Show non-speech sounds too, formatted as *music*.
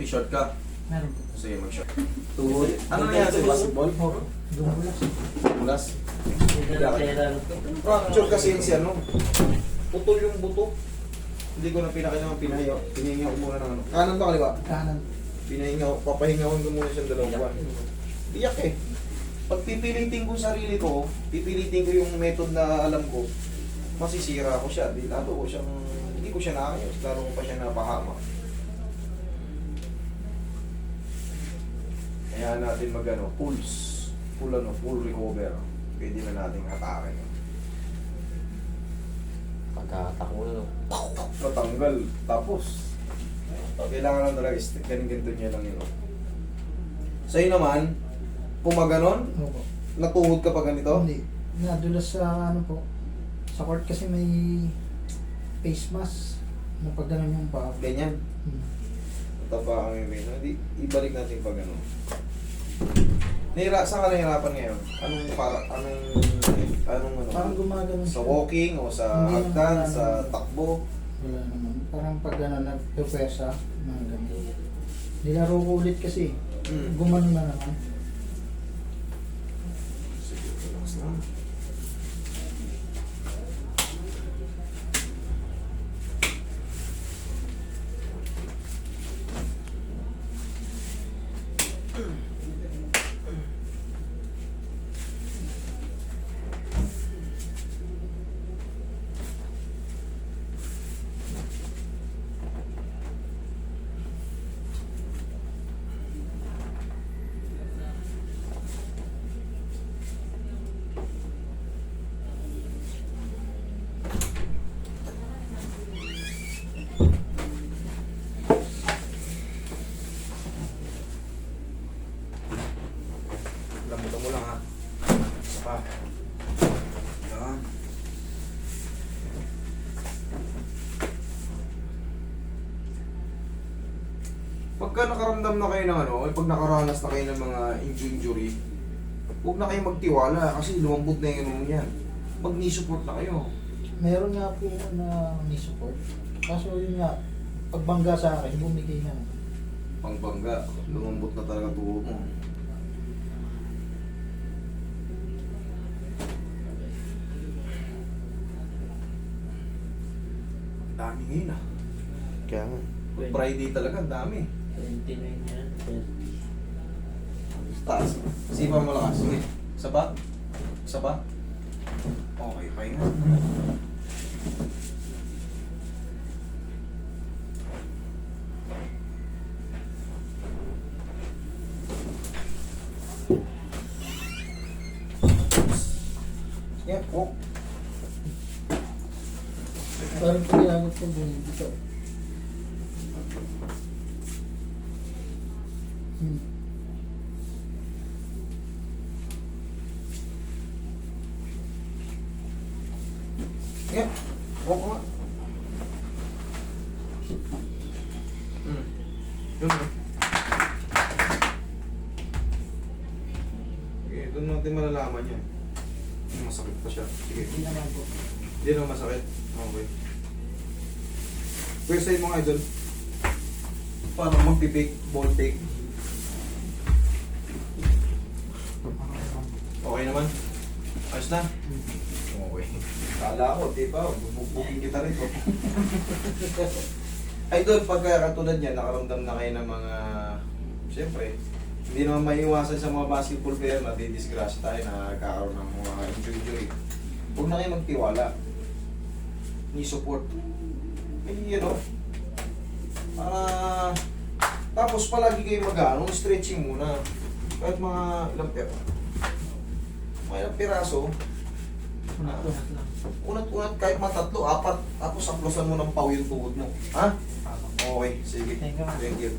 May short ka. Meron po. Sige, mag-short. Tuhod. Ano na yan basketball? Opo. Dumulas. Bulas. Fracture kasi yun si ano. Putol yung buto. Hindi ko na pinakita ng pinahinga. Ko muna ng ano. Kanan ba kaliwa? Kanan. Pinahinga ko. Papahingawan ko muna siyang dalawang buwan. Iyak eh. Pag pipilitin ko sarili ko, pipilitin ko yung method na alam ko, masisira ko siya. Di lalo ko siyang, hindi ko siya naayos. Lalo ko pa siya napahama. Kaya natin mag ano, pulse. Full ano, full recover. Pwede na nating atake. Pagkatakbo na? Natanggal. Tapos, kailangan lang talaga stick. Ganun-ganito niya lang yun. Sa'yo naman, kung maganon, Opo. natuhod ka pa ganito, Hindi. Nadulas sa ano po. Sa court kasi may face mask. Na pag ganun yung paa. ganyan. Hmm. Tapa ang yung Hindi, ibalik natin pag ano. Nahira, saan ka nahirapan ngayon? Anong para, anong, anong ano? Parang gumagano Sa walking o sa Hindi hagdan, sa takbo? Wala naman. Parang pag ano, nagpupesa, mga ganun. Nilaro ko ulit kasi. Hmm. Gumano na naman. Sige, relax lang. Lambutan mo lang ha. Isa pa. Yan. Pagka nakaramdam na kayo ng ano, o pag nakaranas na kayo ng mga injury, huwag na kayo magtiwala kasi lumambot na yung ano yan. Mag knee support na kayo. Meron nga po na knee support. Kaso yun nga, pagbangga sa akin, bumigay na. Pangbangga, lumambot na talaga tuhod mo. Dami ngayon ah. Kaya nga. Friday talaga, ang dami. 29 yan. Taas. Sipa mo lakas. Sige. Isa pa? Isa? Okay, pahinga. Sige, walk. Parang pag-iagot ko dito. Hmm. Sige, walk nga. Hmm. Yun. eh. Sige, doon natin malalaman yan. Masakit pa siya. Sige. Hindi naman po. Hindi naman masakit. Okay. Pwede sa'yo mga idol. Paano magpipik, ball pick. Okay naman? Ayos na? Okay. Kala ko, di ba? Bubugbugin kita rito. idol, *laughs* pagka katulad niya, nakaramdam na kayo ng mga... Siyempre, hindi naman maiiwasan sa mga basketball player na didisgrasya tayo na nagkakaroon ng mga injury-injury. Huwag na kayo magtiwala ni support. May ano, para tapos palagi kayo mag-ano, stretching muna. Kahit mga ilang ilang piraso, Unat-unat lang. unat-unat kahit mga tatlo, apat, tapos saplosan mo ng paw yung tuhod mo. Ha? Okay, sige. Thank you. Thank you.